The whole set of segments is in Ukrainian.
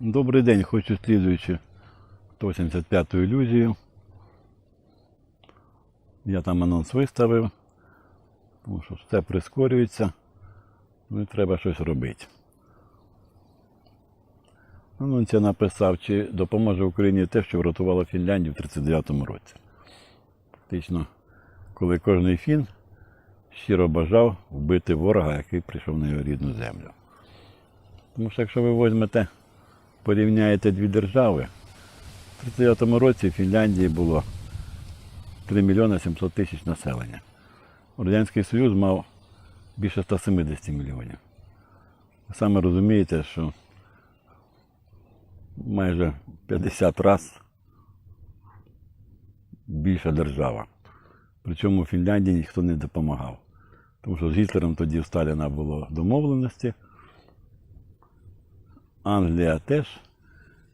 Добрий день, хочу слідуючи 185-ту ілюзію. Я там анонс виставив, тому що все прискорюється, ну і треба щось робити. В анонсі я написав, чи допоможе Україні те, що врятувало Фінляндію в 39-му році. Фактично, коли кожний фін щиро бажав вбити ворога, який прийшов на його рідну землю. Тому що якщо ви візьмете порівняєте дві держави, в 1939 році в Фінляндії було 3 мільйони 700 тисяч населення. Радянський Союз мав більше 170 мільйонів. Ви саме розумієте, що майже 50 разів більша держава. Причому Фінляндії ніхто не допомагав. Тому що з Гітлером тоді в Сталіна було домовленості. Англія теж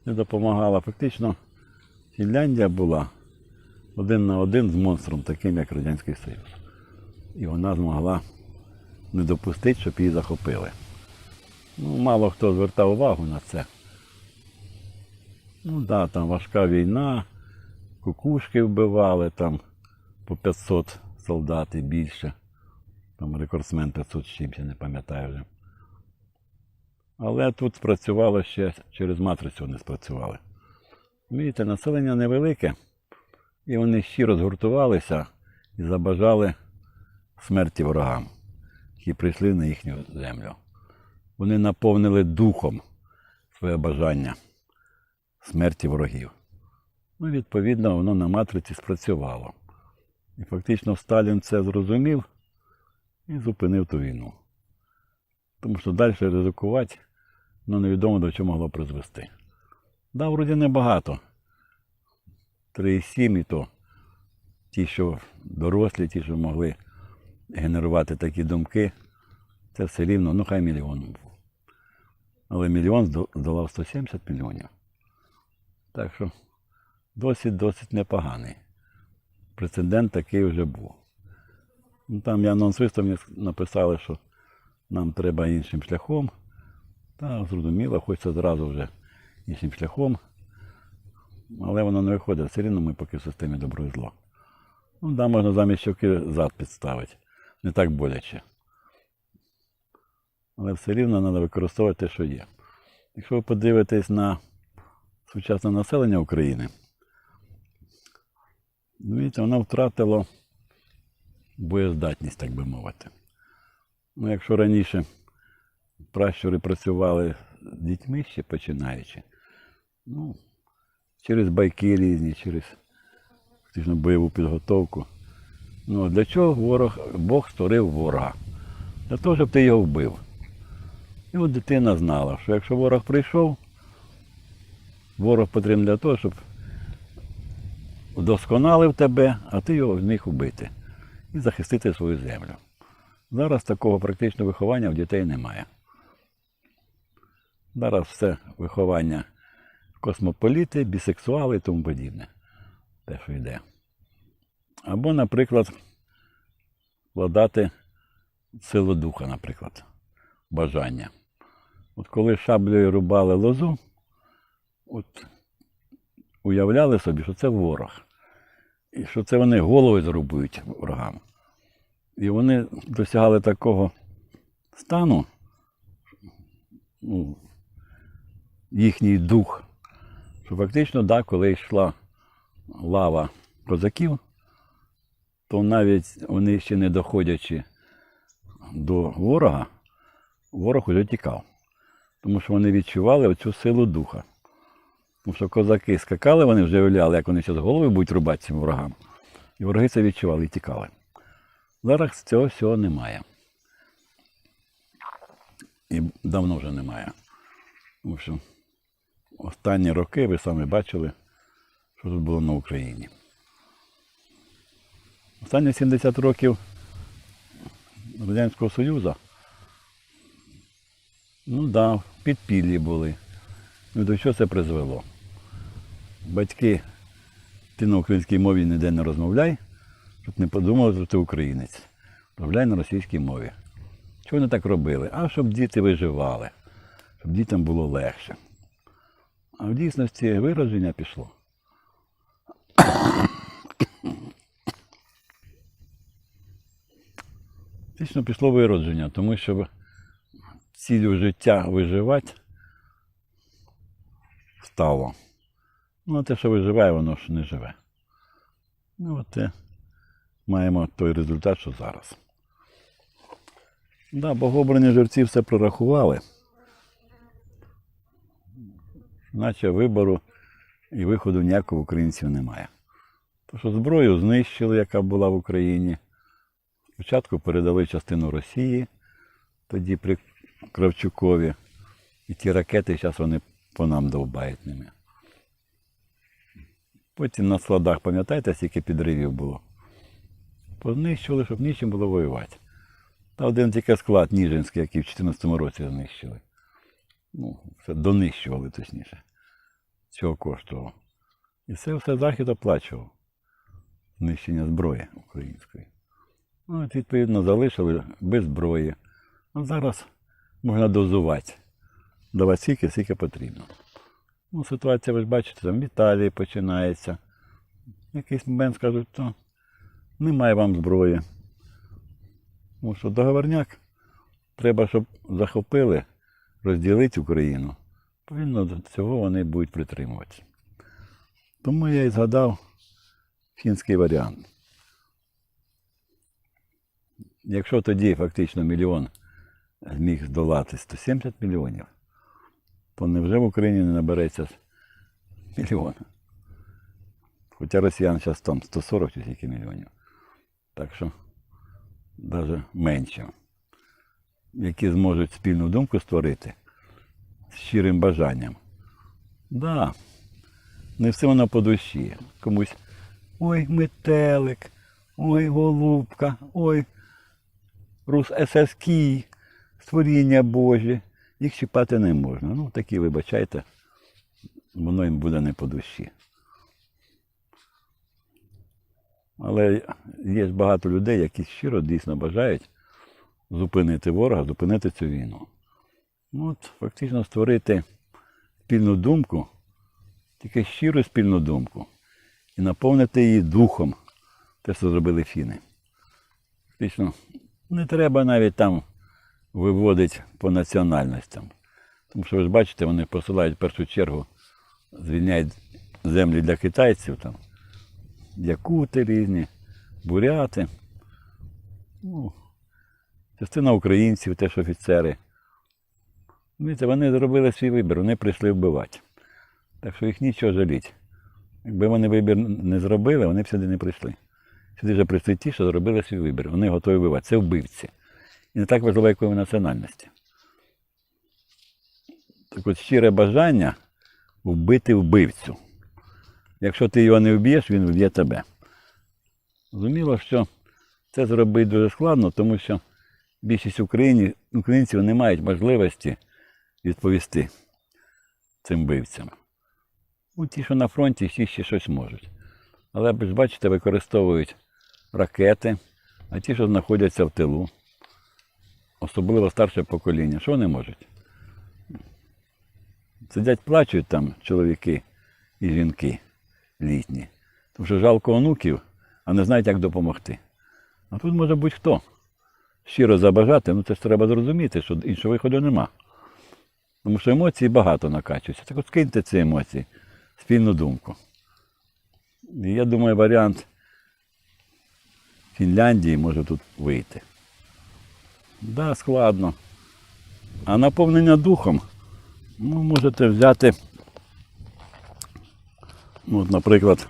не допомагала. Фактично Фінляндія була один на один з монстром, таким як Радянський Союз. І вона змогла не допустити, щоб її захопили. Ну, мало хто звертав увагу на це. Ну так, да, там важка війна, кукушки вбивали, там по 500 солдат і більше. Там рекордсмен 500 з чимось, я не пам'ятаю вже. Але тут спрацювало ще через матрицю вони спрацювали. Видите, населення невелике, і вони щиро згуртувалися і забажали смерті ворогам, які прийшли на їхню землю. Вони наповнили духом своє бажання смерті ворогів. Ну, відповідно, воно на матриці спрацювало. І фактично Сталін це зрозумів і зупинив ту війну. Тому що далі ризикувати, ну невідомо до чого могло призвести. Да, вроді небагато. 3,7 і то ті, що дорослі, ті, що могли генерувати такі думки, це все рівно, ну хай мільйон був. Але мільйон здолав 170 мільйонів. Так що досить досить непоганий. Прецедент такий вже був. Ну, там я анонсистам мені написали, що нам треба іншим шляхом. Та зрозуміло, хочеться зразу вже іншим шляхом. Але воно не виходить. Все рівно ми поки в системі добро і зло. Ну, да, можна замість щоки зад підставити. Не так боляче. Але все рівно треба використовувати те, що є. Якщо ви подивитесь на сучасне населення України, дивіться, воно втратило боєздатність, так би мовити. Ну, якщо раніше пращури працювали з дітьми ще починаючи, ну, через байки різні, через фактично бойову підготовку. Ну, для чого ворог, Бог створив ворога? Для того, щоб ти його вбив. І от дитина знала, що якщо ворог прийшов, ворог потрібен для того, щоб вдосконалив тебе, а ти його зміг убити і захистити свою землю. Зараз такого практичного виховання в дітей немає. Зараз все виховання космополіти, бісексуали і тому подібне. Те, що йде. Або, наприклад, вкладати силу духа, наприклад, бажання. От коли шаблею рубали лозу, от уявляли собі, що це ворог. І що це вони голови зрубують ворогам. І вони досягали такого стану, ну, їхній дух, що фактично, да, коли йшла лава козаків, то навіть вони ще не доходячи до ворога, ворог уже тікав. Тому що вони відчували оцю силу духа. Тому що козаки скакали, вони вже уявляли, як вони зараз голови будуть рубати цим ворогам. І вороги це відчували і тікали. Зараз цього всього немає. І давно вже немає. Тому що останні роки ви самі бачили, що тут було на Україні. Останні 70 років Радянського Союзу, ну да, підпіллі були. Ну до чого це призвело? Батьки, ти на українській мові ніде не розмовляй, щоб не подумали, що ти українець. Розмовляй на російській мові. Чого вони так робили? А щоб діти виживали, щоб дітям було легше. А в дійсності виродження пішло. Фактично пішло виродження, тому що цілю життя виживати стало. Ну, а те, що виживає, воно ж не живе. Ну, от те, маємо той результат, що зараз. Да, богообрані жерці все прорахували. Наче вибору і виходу ніякого українців немає. Тому що зброю знищили, яка була в Україні. Спочатку передали частину Росії, тоді при Кравчукові. І ті ракети зараз вони по нам довбають ними. Потім на складах, пам'ятаєте, скільки підривів було? Познищували, щоб нічим було воювати. Та один тільки склад Ніжинський, який в 2014 році знищили. Ну, це донищували точніше. Цього коштувало. І це все Захід оплачував. Знищення зброї української. Ну, от, відповідно, залишили без зброї. А зараз можна дозувати. Давати стільки, скільки потрібно. Ну, ситуація, ви ж бачите, там в Італії починається. В якийсь момент скажуть, то немає вам зброї. Тому що договорняк треба, щоб захопили, розділити Україну. Повинно до цього вони будуть притримуватися. Тому я і згадав фінський варіант. Якщо тоді фактично мільйон зміг здолати 170 мільйонів, то невже в Україні не набереться мільйона? Хоча росіян зараз там 140 чи мільйонів. Так що навіть менше. Які зможуть спільну думку створити з щирим бажанням. Да, не все воно по душі. Комусь ой, метелик, ой, голубка, ой, рус есеский, створіння Боже. Їх чіпати не можна. Ну, такі, вибачайте, воно їм буде не по душі. Але є багато людей, які щиро дійсно бажають зупинити ворога, зупинити цю війну. Ну, от, фактично створити спільну думку, тільки щиру спільну думку, і наповнити її духом, те, що зробили фіни. Фактично, не треба навіть там виводити по національностям. Тому що ви ж бачите, вони посилають в першу чергу, звільняють землі для китайців, там, якути різні, буряти. Ну, частина українців, теж офіцери. Знаєте, вони зробили свій вибір, вони прийшли вбивати. Так що їх нічого жаліти. Якби вони вибір не зробили, вони б сюди не прийшли. Сюди вже прийшли ті, що зробили свій вибір. Вони готові вбивати. Це вбивці. І не так важливо, якої національності. Так от щире бажання вбити вбивцю. Якщо ти його не вб'єш, він вб'є тебе. Зрозуміло, що це зробити дуже складно, тому що більшість Україні, українців не мають можливості відповісти цим вбивцям. Ну, ті, що на фронті, всі ще щось можуть. Але ви ж бачите, використовують ракети, а ті, що знаходяться в тилу, особливо старше покоління, що вони можуть? Сидять, плачуть там чоловіки і жінки літні. Тому що жалко онуків, а не знають, як допомогти. А тут може будь-хто. Щиро забажати, ну це ж треба зрозуміти, що іншого виходу нема. Тому що емоції багато накачуються. Так от скиньте ці емоції, спільну думку. І я думаю, варіант Фінляндії може тут вийти. Так, да, складно. А наповнення духом, ну, можете взяти, ну, от, наприклад,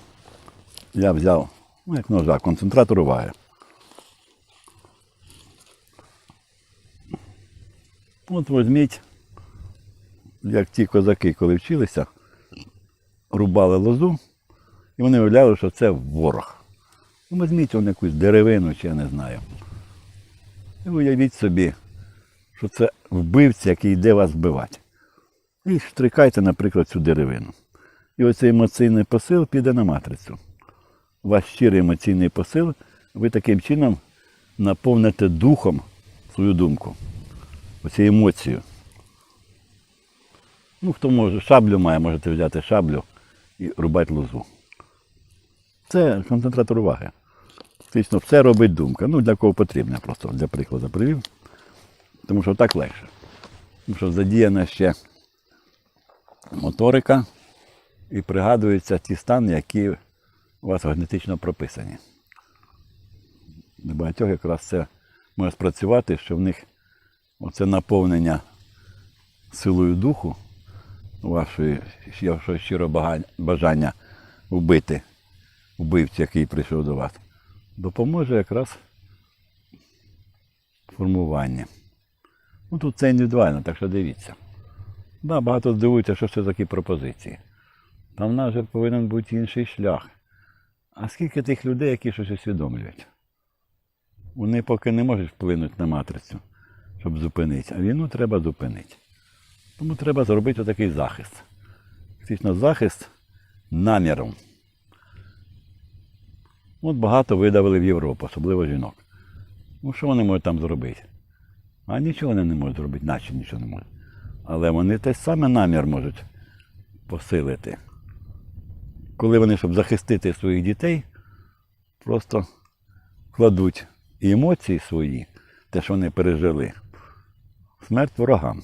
я взяв, ну, як ножа, концентратор уваги. От візьміть, як ті козаки, коли вчилися, рубали лозу, і вони уявляли, що це ворог. Ну, візьміть вон якусь деревину, чи я не знаю. І уявіть собі, що це вбивця, який йде вас вбивати. І штрикайте, наприклад, цю деревину. І оцей емоційний посил піде на матрицю. Ваш щирий емоційний посил, ви таким чином наповните духом свою думку, оцю емоцію. Ну, хто може шаблю має, можете взяти шаблю і рубати лозу. Це концентратор уваги. Фактично все робить думка. Ну, для кого потрібно, просто для прикладу привів. Тому що так легше. Тому що задіяна ще моторика і пригадуються ті стани, які у вас генетично прописані. Для багатьох якраз це може спрацювати, що в них оце наповнення силою духу, вашої щиро бажання вбити вбивця, який прийшов до вас, допоможе якраз формуванні. Ну тут це індивідуально, так що дивіться. Да, багато здивуються, що це такі пропозиції. Там в нас же повинен бути інший шлях. А скільки тих людей, які щось усвідомлюють? Вони поки не можуть вплинути на матрицю, щоб зупинити. А війну треба зупинити. Тому треба зробити такий захист. Фактично захист наміром. От багато видавили в Європу, особливо жінок. Ну що вони можуть там зробити? А нічого вони не можуть зробити, наче нічого не можуть. Але вони те саме намір можуть посилити. Коли вони, щоб захистити своїх дітей, просто кладуть емоції свої, те, що вони пережили, смерть ворогам.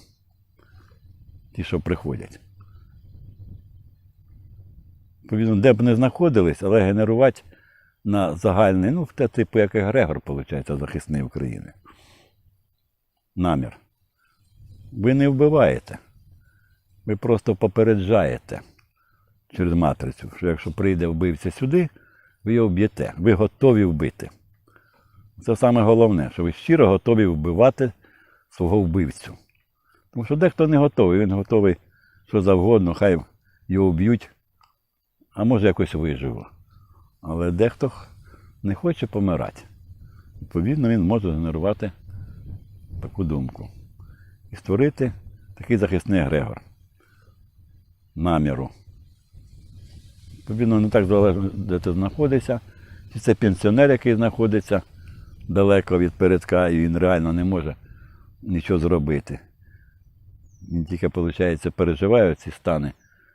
Ті, що приходять. Відповідно, де б не знаходились, але генерувати на загальний, ну, те, типу, як Егрегор, виходить, захисний України. Намір. Ви не вбиваєте. Ви просто попереджаєте через матрицю, що якщо прийде вбивця сюди, ви його вб'єте. Ви готові вбити. Це саме головне, що ви щиро готові вбивати свого вбивцю. Тому що дехто не готовий, він готовий що завгодно, хай його вб'ють, а може якось виживе. Але дехто не хоче помирати. Відповідно, він може генерувати таку думку. І створити такий захисний егрегор. Наміру. Відповідно, не так залежно, де ти знаходишся. Чи це пенсіонер, який знаходиться далеко від передка, і він реально не може нічого зробити. Він тільки, виходить, переживає ці стани,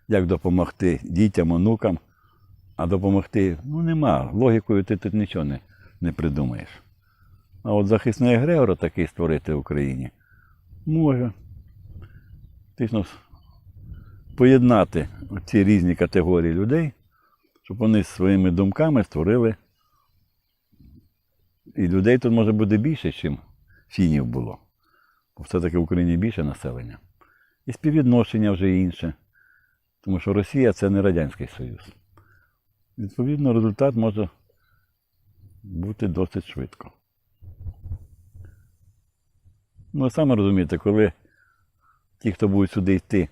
як допомогти дітям, онукам, а допомогти ну нема. Логікою ти тут нічого не, не придумаєш. А от захисний егрегор такий створити в Україні може. Фактично поєднати ці різні категорії людей, щоб вони своїми думками створили. І людей тут може бути більше, ніж фінів було. Все-таки в Україні більше населення. І співвідношення вже інше. Тому що Росія це не Радянський Союз. Відповідно, результат може бути досить швидко. Ну, ви саме розумієте, коли ті, хто будуть сюди йти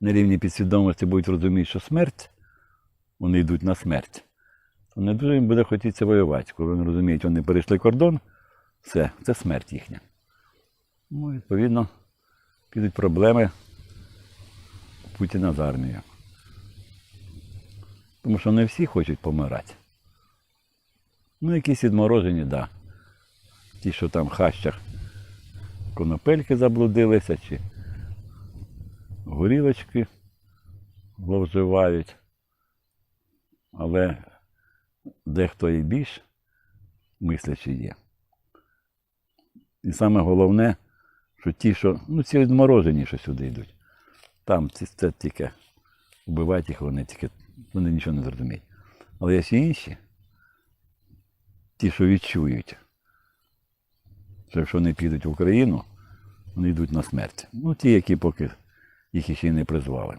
на рівні підсвідомості, будуть розуміти, що смерть, вони йдуть на смерть, то не дуже їм буде хотітися воювати. Коли вони розуміють, вони перейшли кордон, все, це смерть їхня. Ну, відповідно, підуть проблеми Путіна з армією. Тому що не всі хочуть помирати. Ну, якісь відморожені, так. Да. Ті, що там в хащах конопельки заблудилися, чи горілочки зловживають. Але дехто і більш мислячі є. І саме головне, що ті, що, ну, ці відморожені, що сюди йдуть, там це, це тільки вбивають їх, вони тільки вони нічого не зрозуміють. Але є ще інші, ті, що відчують, що якщо вони підуть в Україну, вони йдуть на смерть. Ну, ті, які поки їх ще не призвали.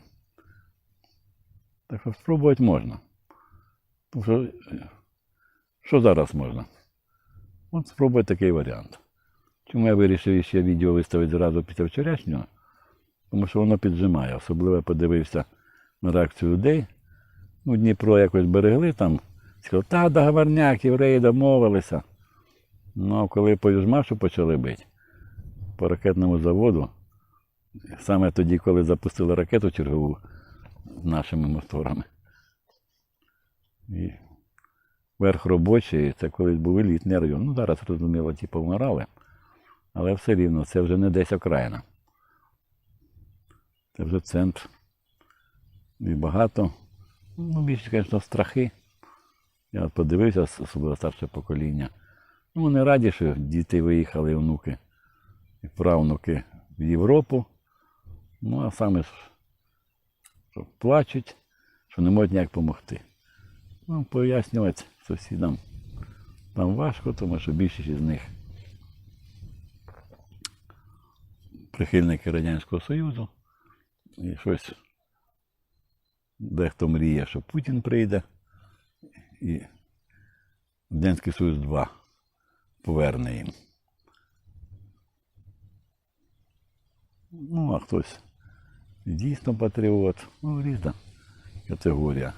Так що спробувати можна. Тому що, що зараз можна? От спробуй такий варіант. Чому я вирішив ще відео виставити зразу після вчорашнього? Тому що воно піджимає. Особливо подивився на реакцію людей. Ну, Дніпро якось берегли там, сказали, та договорняк, євреї домовилися. Ну, а коли по Южмашу почали бити, по ракетному заводу, саме тоді, коли запустили ракету чергову нашими моторами. І верх робочий, це колись був елітний район. Ну, зараз, розуміло, ті помирали, але все рівно це вже не десь окраїна. Це вже центр. І багато. Ну, більше, звісно, страхи. Я подивився, особливо старше покоління. Ну, вони раді, що діти виїхали, онуки і правнуки в Європу. Ну, а саме ж, що плачуть, що не можуть ніяк допомогти. Ну, пояснювати сусідам там важко, тому що більшість із них прихильники Радянського Союзу. І щось дехто мріє, що Путін прийде. І Радянський Союз 2 поверне їм. Ну, а хтось дійсно патріот. Ну, різна категорія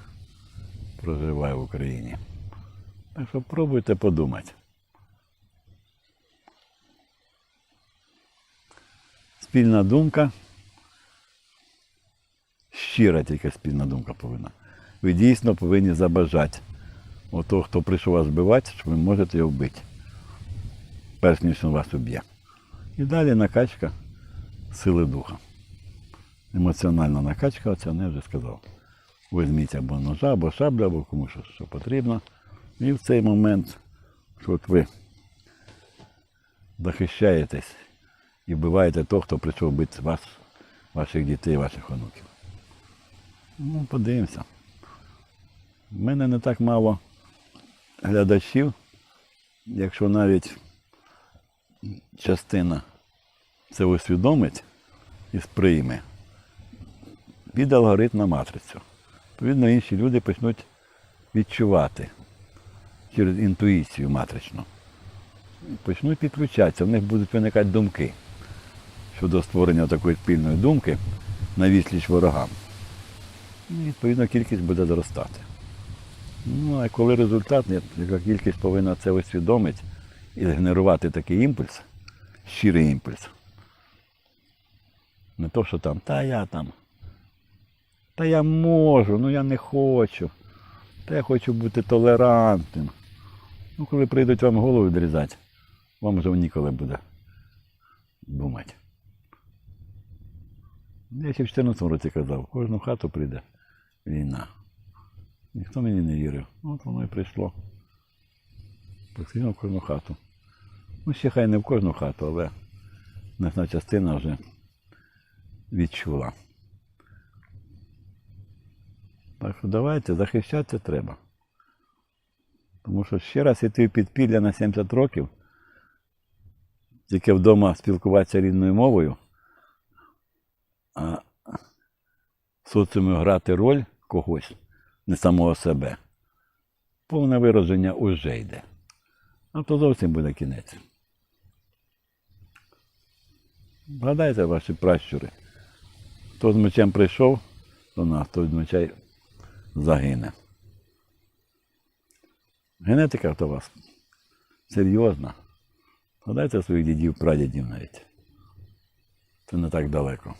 проживає в Україні. Так що пробуйте подумати. Спільна думка. Щира тільки спільна думка повинна. Ви дійсно повинні забажати отого, хто прийшов вас вбивати, що ви можете його вбити. Перш ніж він вас уб'є. І далі накачка сили духа. Емоціональна накачка, оце я вже сказав. Візьміть або ножа, або шаблю, або кому що, що потрібно. І в цей момент, що от ви захищаєтесь і вбиваєте того, хто прийшов бити вас, ваших дітей, ваших онуків. Ну, подивимося. У мене не так мало глядачів, якщо навіть частина це усвідомить і сприйме, під алгоритм на матрицю. Відповідно, інші люди почнуть відчувати через інтуїцію матричну. Почнуть підключатися, в них будуть виникати думки щодо створення такої спільної думки на відсліч ворогам. І, відповідно, кількість буде зростати. Ну, а коли результат, яка кількість повинна це усвідомити і генерувати такий імпульс, щирий імпульс. Не то, що там, та я там, та я можу, ну я не хочу. Та я хочу бути толерантним. Ну, коли прийдуть вам голову відрізати, вам вже ніколи буде думати. Я ще в 14 році казав, в кожну хату прийде війна. Ніхто мені не вірив. От воно і прийшло. Практично в кожну хату. Ну, ще хай не в кожну хату, але значна частина вже відчула. Так що давайте, захищатися треба. Тому що ще раз іти в підпілля на 70 років, тільки вдома спілкуватися рідною мовою, а соціумі грати роль когось, не самого себе, повне вираження уже йде. А то зовсім буде кінець. Згадайте ваші пращури. Хто з мечем прийшов до нас, той з мечей загине. Генетика то вас серйозна. Згадайте своїх дідів, прадідів навіть. Це не так далеко.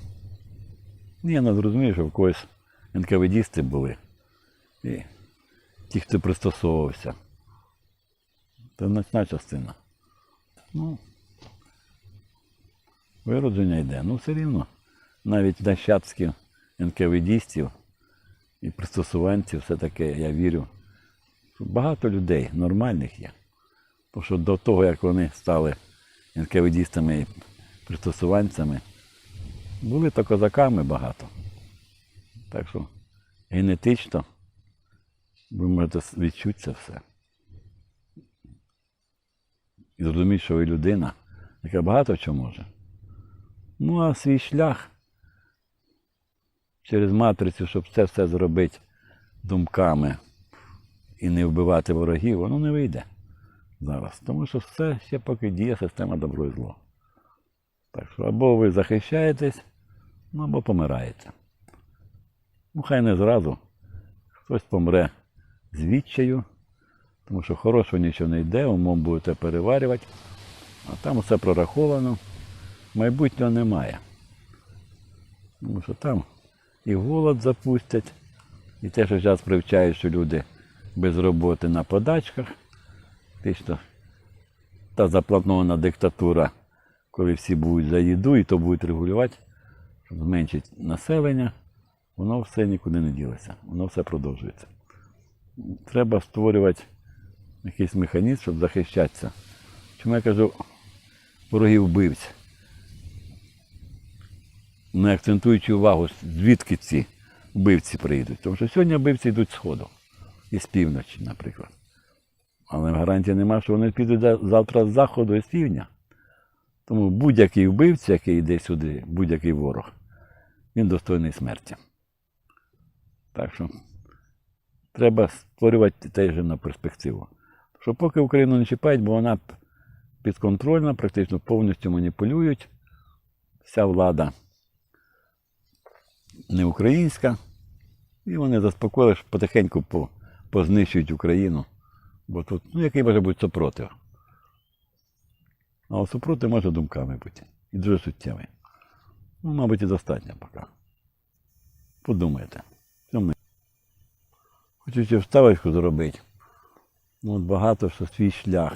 Ні, не зрозумію, що в когось НКВДісти були. І ті, хто пристосовувався. Це значна частина. Ну, виродження йде. Ну, все рівно. Навіть нащадків НКВДістів і пристосуванців все-таки я вірю. що Багато людей нормальних є. Тому що до того, як вони стали НКВДістами і пристосуванцями, були то козаками багато. Так що генетично ви можете відчути це все. І зрозуміти, що ви людина, яка багато чого може. Ну, а свій шлях через матрицю, щоб це все зробити думками і не вбивати ворогів, воно не вийде зараз. Тому що все ще поки діє система добро і зло. Так що або ви захищаєтесь, ну або помираєте. Ну, хай не зразу. Хтось помре з відчаю, тому що хорошого нічого не йде, умом будете переварювати, а там все прораховано. Майбутнього немає. Тому що там і голод запустять, і те, що зараз привчають, що люди без роботи на подачках. Фактично, та запланована диктатура, коли всі будуть за їду, і то будуть регулювати, щоб зменшити населення, воно все нікуди не ділося, воно все продовжується. Треба створювати якийсь механізм, щоб захищатися. Чому я кажу ворогів вбивць? Не акцентуючи увагу, звідки ці вбивці прийдуть. Тому що сьогодні вбивці йдуть з сходу і з півночі, наприклад. Але гарантії нема, що вони підуть завтра з заходу і з півдня. Тому будь-який вбивця, який йде сюди, будь-який ворог, він достойний смерті. Так що треба створювати теж на перспективу. Що поки Україну не чіпають, бо вона підконтрольна, практично повністю маніпулюють. Вся влада не українська. І вони заспокоїли, що потихеньку по, познищують Україну. Бо тут, ну який може бути супротив? А от супротив може думками бути. І дуже суттєвий. Ну, мабуть, і достатньо поки. Подумайте. Хочу ще вставочку зробити. Ну, от багато що свій шлях.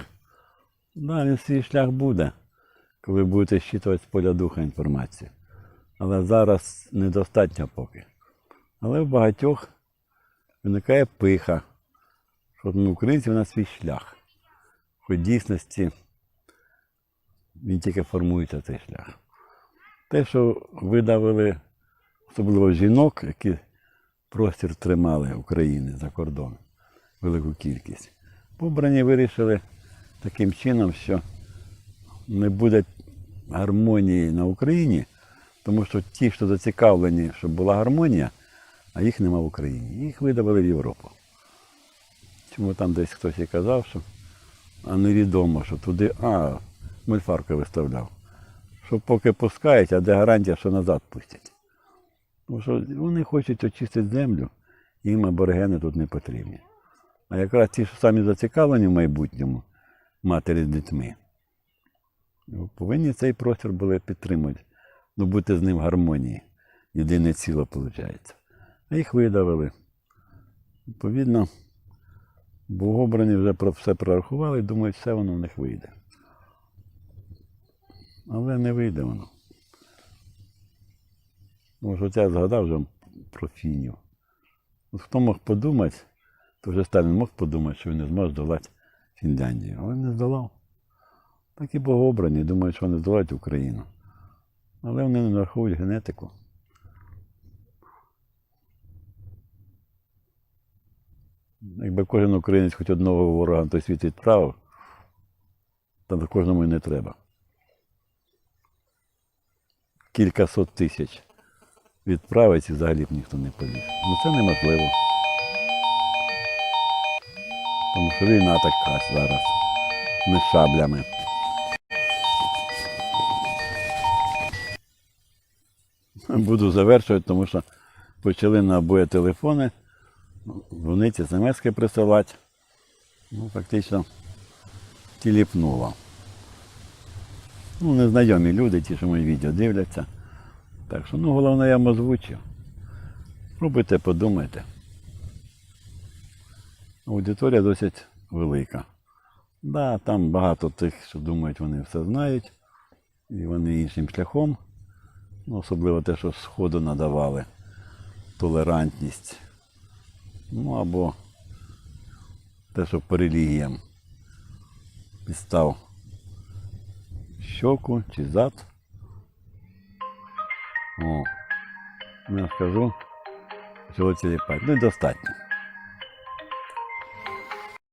Да, він свій шлях буде, коли будете щитувати з поля духа інформацію. Але зараз недостатньо поки. Але в багатьох виникає пиха, що ми українці у нас свій шлях. Хоч дійсності він тільки формується цей шлях. Те, що видавили, особливо жінок, які простір тримали України за кордон, велику кількість. Побрані вирішили таким чином, що не буде гармонії на Україні, тому що ті, що зацікавлені, щоб була гармонія, а їх нема в Україні. Їх видавили в Європу. Чому там десь хтось і казав, що а невідомо, що туди, а, мульфарка виставляв. Що поки пускають, а де гарантія, що назад пустять. Тому що вони хочуть очистити землю, їм аборигени тут не потрібні. А якраз ті, що самі зацікавлені в майбутньому, матері з дітьми, повинні цей простір були підтримувати, ну бути з ним в гармонії. Єдине ціло виходить. А їх видавили. Відповідно, богобрані вже про все прорахували і думають, все воно в них вийде. Але не вийде воно. Може, от я згадав вже про фінів. От хто мог подумати, то вже Сталін мог подумати, що він не зможе здолати Фінляндію. Але не здолав. Такі богообрані думають, що вони здолають Україну. Але вони не нараховують генетику. Якби кожен українець хоч одного ворога на той світ відправив, до кожному і не треба. Кілька сот тисяч відправить і взагалі б ніхто не поліз. Ну це неможливо. Тому що війна така зараз. Не шаблями. Буду завершувати, тому що почали на обоє телефони дзвонити, смс-ки присилати. Ну, фактично тіліпнуло. Ну, незнайомі люди, ті, що мої відео дивляться. Так що, ну, головне, я вам озвучив. Пробуйте, подумайте. Аудиторія досить велика. Да, там багато тих, що думають, вони все знають. І вони іншим шляхом. Ну, особливо те, що сходу надавали толерантність. Ну або те, що по релігіям підстав щоку чи зад. О, не скажу, чого ціліпати. Ну і достатньо.